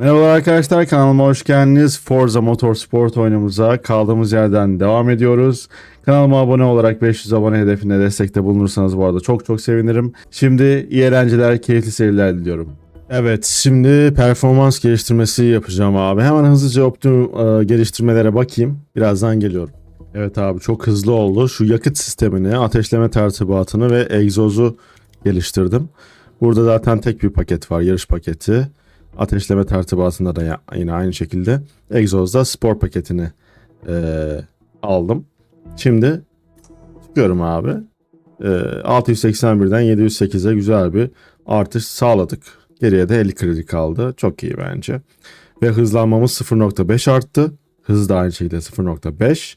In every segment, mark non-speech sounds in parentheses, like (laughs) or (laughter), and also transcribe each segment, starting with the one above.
Merhabalar arkadaşlar kanalıma hoş geldiniz. Forza Motorsport oyunumuza kaldığımız yerden devam ediyoruz. Kanalıma abone olarak 500 abone hedefine destekte bulunursanız bu arada çok çok sevinirim. Şimdi iyi eğlenceler, keyifli seyirler diliyorum. Evet şimdi performans geliştirmesi yapacağım abi. Hemen hızlıca optimum e, geliştirmelere bakayım. Birazdan geliyorum. Evet abi çok hızlı oldu. Şu yakıt sistemini, ateşleme tertibatını ve egzozu geliştirdim. Burada zaten tek bir paket var, yarış paketi. Ateşleme tertibatında da yine aynı şekilde. Egzozda spor paketini eee, aldım. Şimdi çıkıyorum abi. Eee 681'den 708'e güzel bir artış sağladık. Geriye de 50 kredi kaldı. Çok iyi bence. Ve hızlanmamız 0.5 arttı. Hız da aynı şekilde 0.5.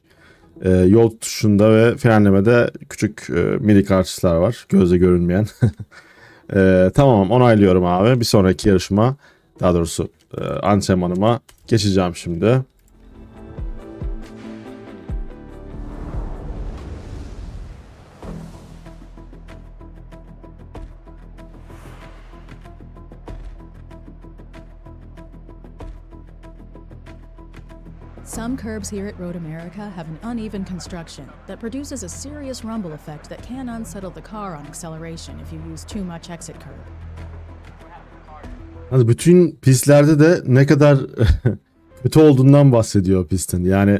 Ee, yol tutuşunda ve frenlemede küçük e, minik artışlar var. Gözle görünmeyen. Ee, (laughs) tamam onaylıyorum abi. Bir sonraki yarışma daha doğrusu geçeceğim şimdi. Some curbs here at Road America have an uneven construction that produces a serious rumble effect that can unsettle the car on acceleration if you use too much exit curb. Hani bütün pistlerde de ne kadar (laughs) kötü olduğundan bahsediyor pistin. Yani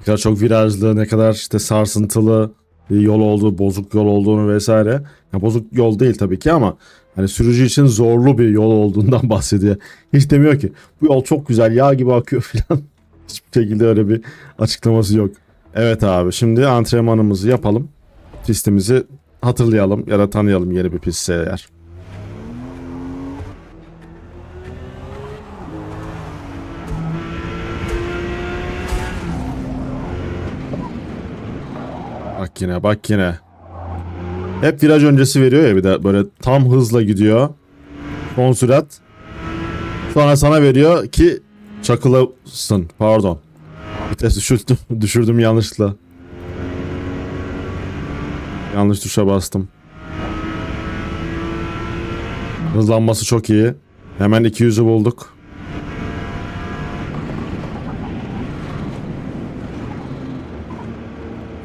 ne kadar çok virajlı, ne kadar işte sarsıntılı bir yol olduğu, bozuk yol olduğunu vesaire. Ya bozuk yol değil tabii ki ama hani sürücü için zorlu bir yol olduğundan (laughs) bahsediyor. Hiç demiyor ki bu yol çok güzel, yağ gibi akıyor (laughs) falan. Hiçbir şekilde öyle bir açıklaması yok. Evet abi şimdi antrenmanımızı yapalım. Pistimizi hatırlayalım ya da tanıyalım yeni bir pistse eğer. Bak yine bak yine. Hep viraj öncesi veriyor ya bir de böyle tam hızla gidiyor. Son sürat. Sonra sana veriyor ki çakılasın. Pardon. Vites düşürdüm, (laughs) düşürdüm yanlışlıkla. Yanlış tuşa bastım. Hızlanması çok iyi. Hemen 200'ü bulduk.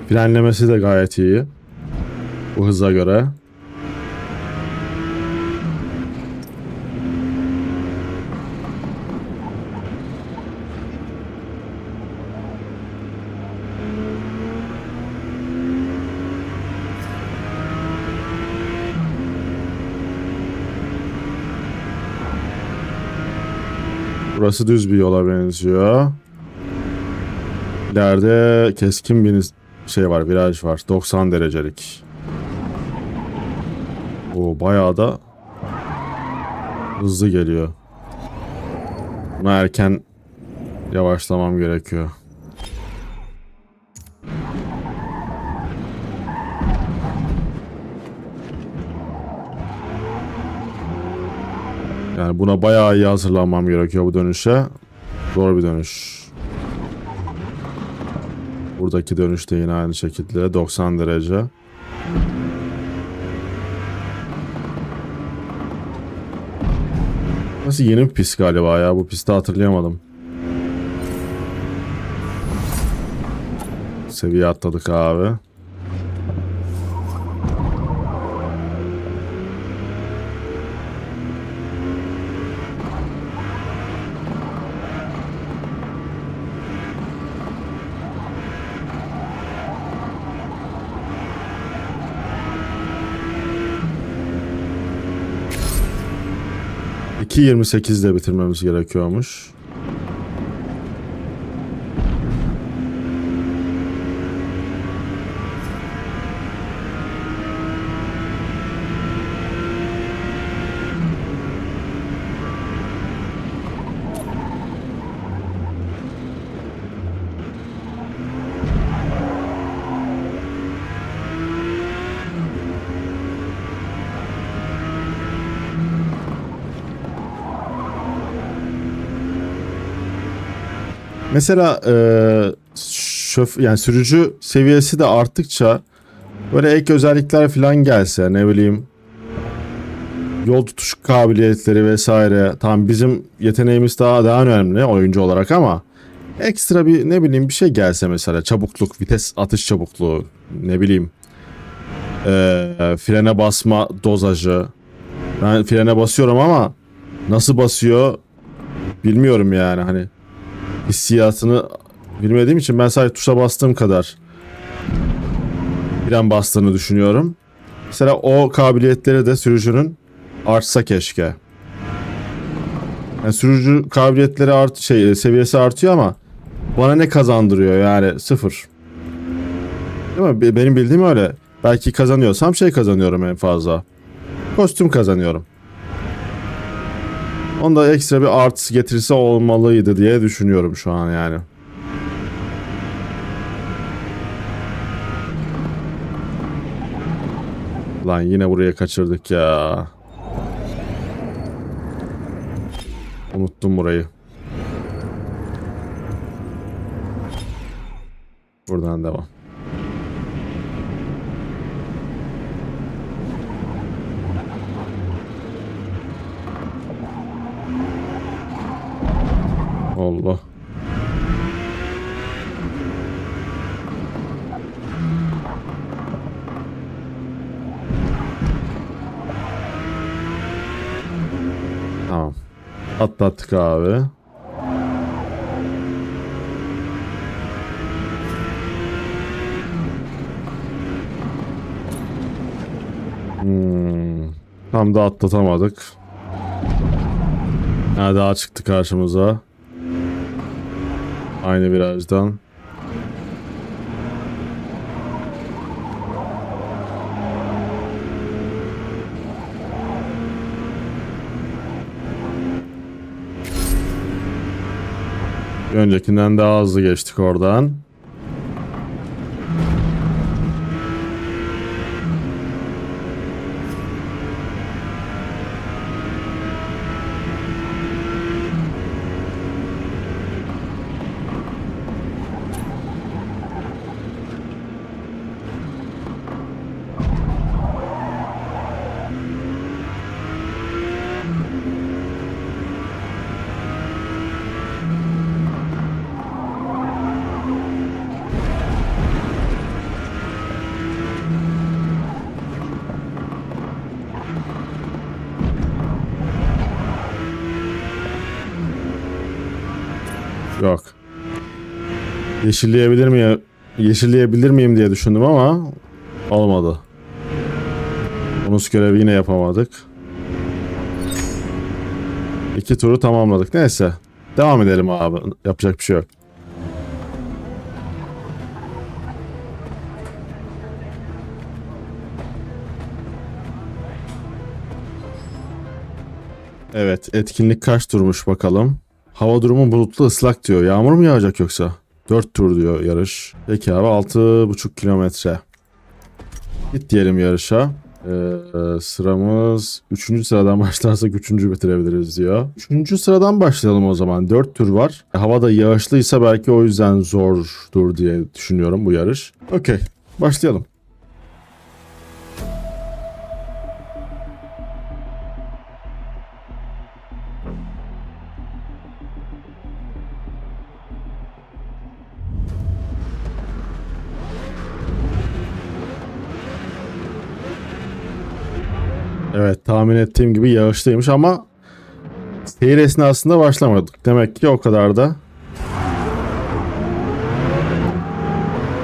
Frenlemesi de gayet iyi. Bu hıza göre. Burası düz bir yola benziyor. İleride keskin bir şey var, viraj var. 90 derecelik. O bayağı da hızlı geliyor. Buna erken yavaşlamam gerekiyor. Yani buna bayağı iyi hazırlanmam gerekiyor bu dönüşe. Zor bir dönüş. Buradaki dönüş de yine aynı şekilde 90 derece. Nasıl yeni bir pist galiba ya bu pisti hatırlayamadım. Seviye atladık abi. İki 28'de bitirmemiz gerekiyormuş. Mesela e, şöf yani sürücü seviyesi de arttıkça böyle ek özellikler falan gelse ne bileyim yol tutuş kabiliyetleri vesaire. Tam bizim yeteneğimiz daha daha önemli oyuncu olarak ama ekstra bir ne bileyim bir şey gelse mesela çabukluk, vites atış çabukluğu, ne bileyim eee, frene basma dozajı. Ben frene basıyorum ama nasıl basıyor bilmiyorum yani hani hissiyatını bilmediğim için ben sadece tuşa bastığım kadar fren bastığını düşünüyorum. Mesela o kabiliyetleri de sürücünün artsa keşke. Yani sürücü kabiliyetleri art şey seviyesi artıyor ama bana ne kazandırıyor yani sıfır. Değil mi? Be- Benim bildiğim öyle. Belki kazanıyorsam şey kazanıyorum en fazla. Kostüm kazanıyorum. Onda ekstra bir artısı getirisi olmalıydı diye düşünüyorum şu an yani. Lan yine buraya kaçırdık ya. Unuttum burayı. Buradan devam. Allah. Tamam. Atlattık abi. Hmm. Tam da atlatamadık. Ha daha çıktı karşımıza. Aynı virajdan. Bir öncekinden daha hızlı geçtik oradan. Yok. Yeşilleyebilir miyim? Yeşilleyebilir miyim diye düşündüm ama olmadı. Bonus görevi yine yapamadık. İki turu tamamladık. Neyse. Devam edelim abi. Yapacak bir şey yok. Evet, etkinlik kaç turmuş bakalım. Hava durumu bulutlu ıslak diyor. Yağmur mu yağacak yoksa? 4 tur diyor yarış. Peki abi 6,5 kilometre. Git diyelim yarışa. Ee, sıramız 3. sıradan (laughs) başlarsak 3. bitirebiliriz diyor. 3. sıradan başlayalım o zaman. 4 tur var. Hava da yağışlıysa belki o yüzden zordur diye düşünüyorum bu yarış. Okey. Başlayalım. Tahmin ettiğim gibi yağışlıymış ama seyir esnasında başlamadık. Demek ki o kadar da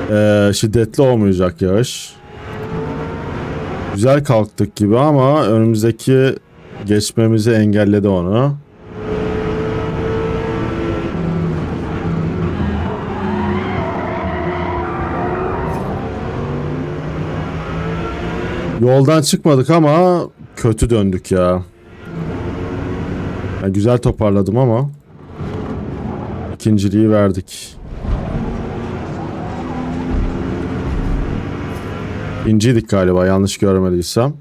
eee, şiddetli olmayacak yağış. Güzel kalktık gibi ama önümüzdeki geçmemizi engelledi onu. Yoldan çıkmadık ama kötü döndük ya. Ya güzel toparladım ama ikinciliği verdik. İnciydik galiba yanlış görmediysem.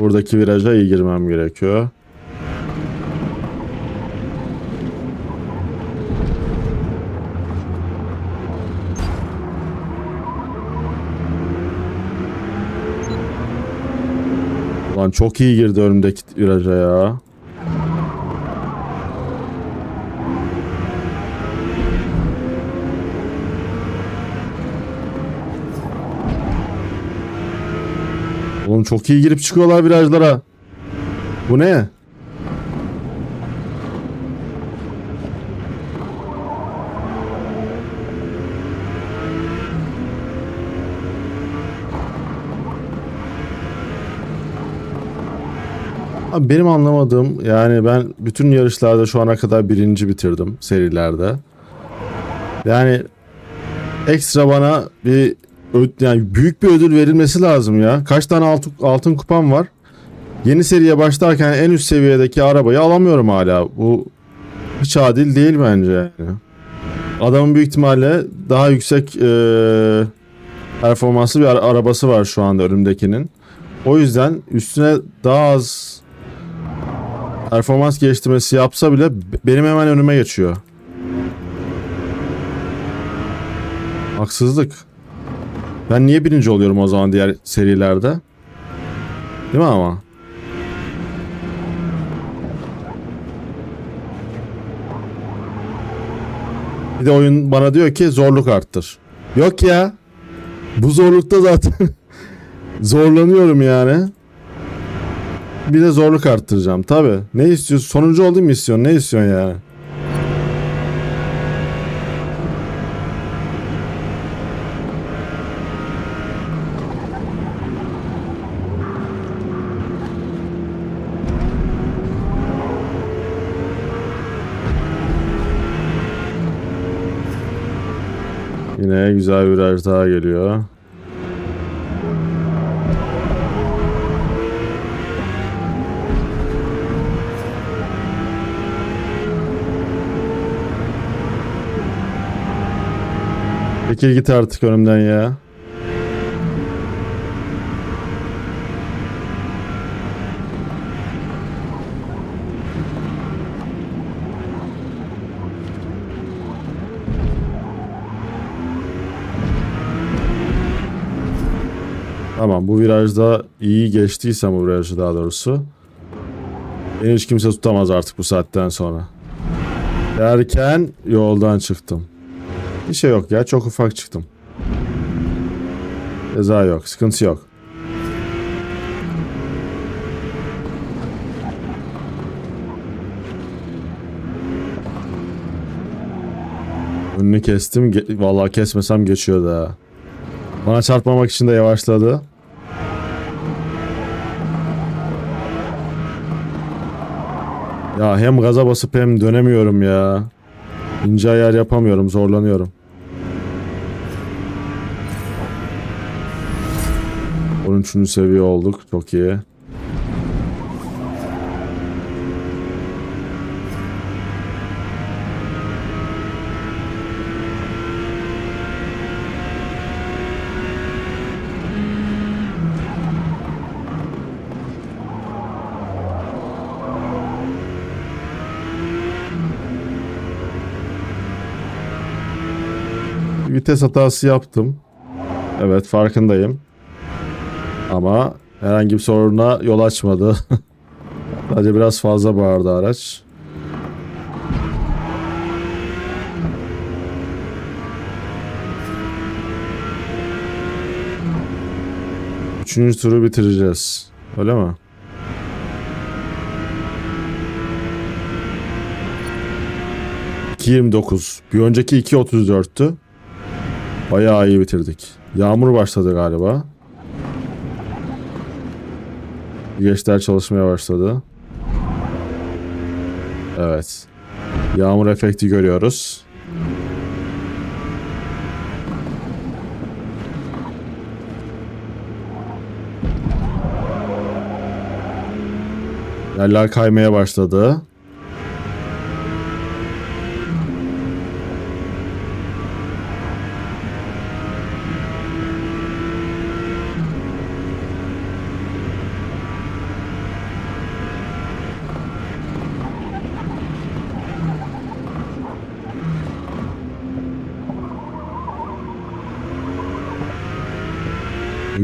Buradaki viraja iyi girmem gerekiyor. Lan çok iyi girdi önümdeki viraja ya. Oğlum çok iyi girip çıkıyorlar virajlara. Bu ne? Abi benim anlamadığım yani ben bütün yarışlarda şu ana kadar birinci bitirdim serilerde. Yani ekstra bana bir yani büyük bir ödül verilmesi lazım ya. Kaç tane altın, altın kupam var? Yeni seriye başlarken en üst seviyedeki arabayı alamıyorum hala. Bu hiç adil değil bence. Adamın büyük ihtimalle daha yüksek eee, performanslı bir ara- arabası var şu anda önümdekinin. O yüzden üstüne daha az performans geliştirmesi yapsa bile benim hemen önüme geçiyor. Haksızlık. Ben niye birinci oluyorum o zaman diğer serilerde? Değil mi ama? Bir de oyun bana diyor ki zorluk arttır. Yok ya. Bu zorlukta zaten (laughs) zorlanıyorum yani. Bir de zorluk arttıracağım tabi. Ne istiyorsun? Sonuncu olayım mı istiyorsun? Ne istiyorsun yani? Yine güzel bir daha geliyor. Çekil git artık önümden ya. Tamam bu virajda iyi geçtiysem bu virajı daha doğrusu. Beni hiç kimse tutamaz artık bu saatten sonra. Derken yoldan çıktım. Bir şey yok ya çok ufak çıktım. Ceza yok sıkıntı yok. Önünü kestim. Ge- Vallahi kesmesem geçiyordu ha. Bana çarpmamak için de yavaşladı. Ya hem gaza basıp hem dönemiyorum ya. İnce ayar yapamıyorum, zorlanıyorum. 13. seviye olduk. Çok iyi. Vites hatası yaptım. Evet farkındayım. Ama herhangi bir soruna yol açmadı. (laughs) Sadece biraz fazla bağırdı araç. Üçüncü turu bitireceğiz. Öyle mi? ...2.29. Bir önceki 2.34'tü. Bayağı iyi bitirdik. Yağmur başladı galiba. Geçler çalışmaya başladı. Evet. Yağmur efekti görüyoruz. Yerler kaymaya başladı.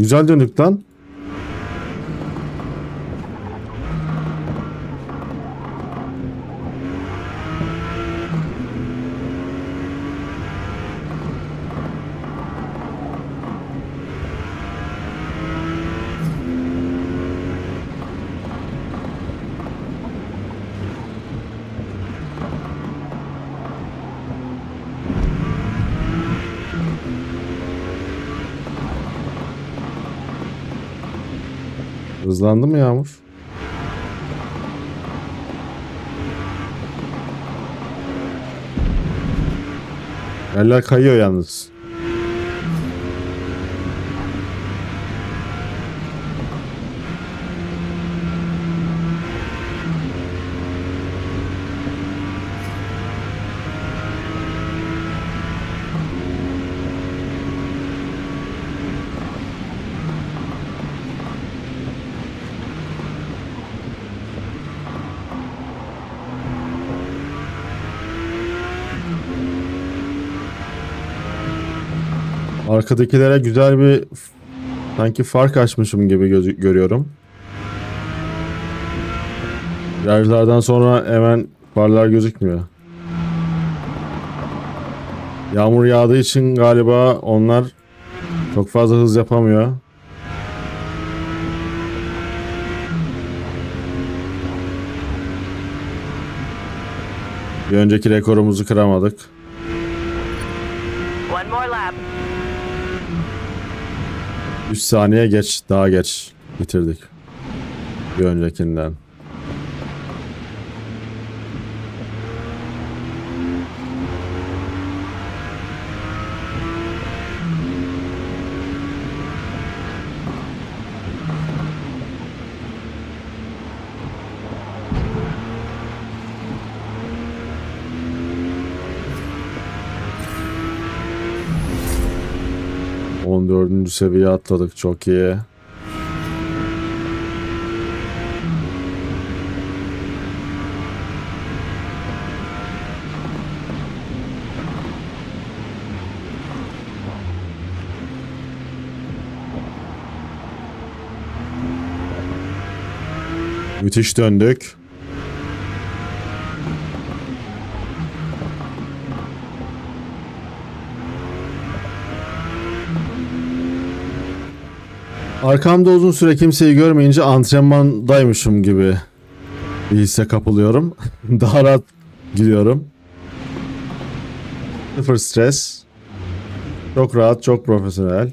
Güzel döndük lan. Hızlandı mı Yağmur? Yerler kayıyor yalnız. Arkadakilere güzel bir sanki fark açmışım gibi görüyorum. Virajlardan sonra hemen farlar gözükmüyor. Yağmur yağdığı için galiba onlar çok fazla hız yapamıyor. Bir önceki rekorumuzu kıramadık. One more lap. 3 saniye geç, daha geç bitirdik. Bir öncekinden. On dördüncü seviye atladık çok iyi. Müthiş döndük. Arkamda uzun süre kimseyi görmeyince antrenmandaymışım gibi bir hisse kapılıyorum. (laughs) Daha rahat gidiyorum. Sıfır stres. Çok rahat, çok profesyonel.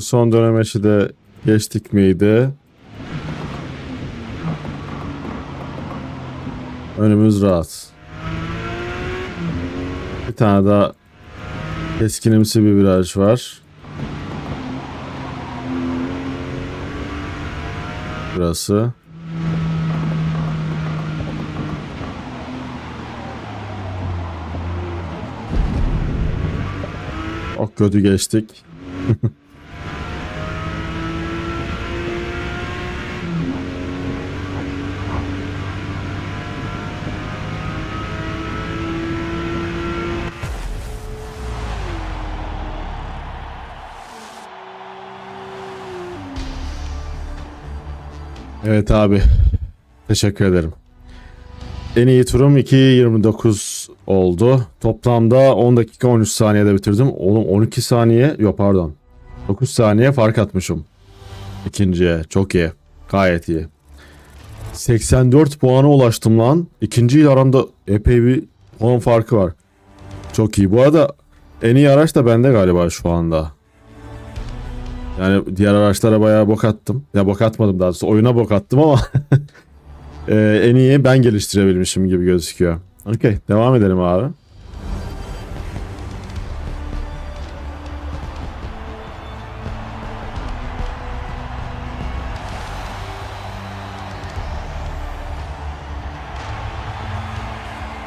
Son dönemeçi de geçtik miydi? Önümüz rahat. Bir tane daha keskinimsi bir viraj var. Burası. Çok kötü geçtik. (laughs) Evet abi. Teşekkür ederim. En iyi turum 2.29 oldu. Toplamda 10 dakika 13 saniyede bitirdim. Oğlum 12 saniye yok pardon. 9 saniye fark atmışım. İkinciye çok iyi. Gayet iyi. 84 puana ulaştım lan. İkinciyle aramda epey bir puan farkı var. Çok iyi. Bu arada en iyi araç da bende galiba şu anda. Yani diğer araçlara bayağı bok attım. Ya bok atmadım daha doğrusu. Oyuna bok attım ama (laughs) Ee, en iyi ben geliştirebilmişim gibi gözüküyor. Okey. Devam edelim abi.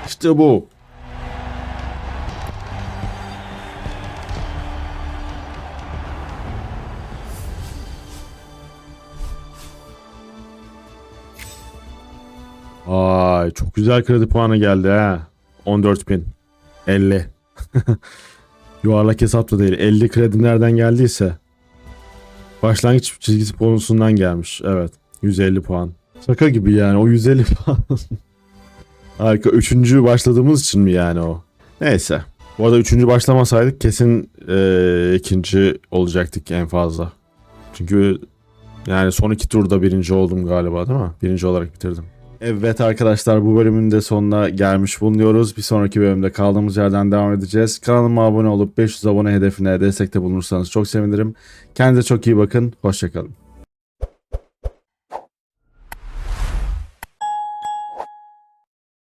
İşte bu. Ay çok güzel kredi puanı geldi ha. 14.000. 50. (laughs) Yuvarlak hesapta değil. 50 kredi nereden geldiyse. Başlangıç çizgisi bonusundan gelmiş. Evet. 150 puan. Şaka gibi yani o 150 (laughs) puan. Harika. Üçüncü başladığımız için mi yani o? Neyse. Bu arada üçüncü başlamasaydık kesin eee, ikinci olacaktık en fazla. Çünkü yani son iki turda birinci oldum galiba değil mi? Birinci olarak bitirdim. Evet arkadaşlar bu bölümün de sonuna gelmiş bulunuyoruz. Bir sonraki bölümde kaldığımız yerden devam edeceğiz. Kanalıma abone olup 500 abone hedefine destekte bulunursanız çok sevinirim. Kendinize çok iyi bakın. Hoşçakalın.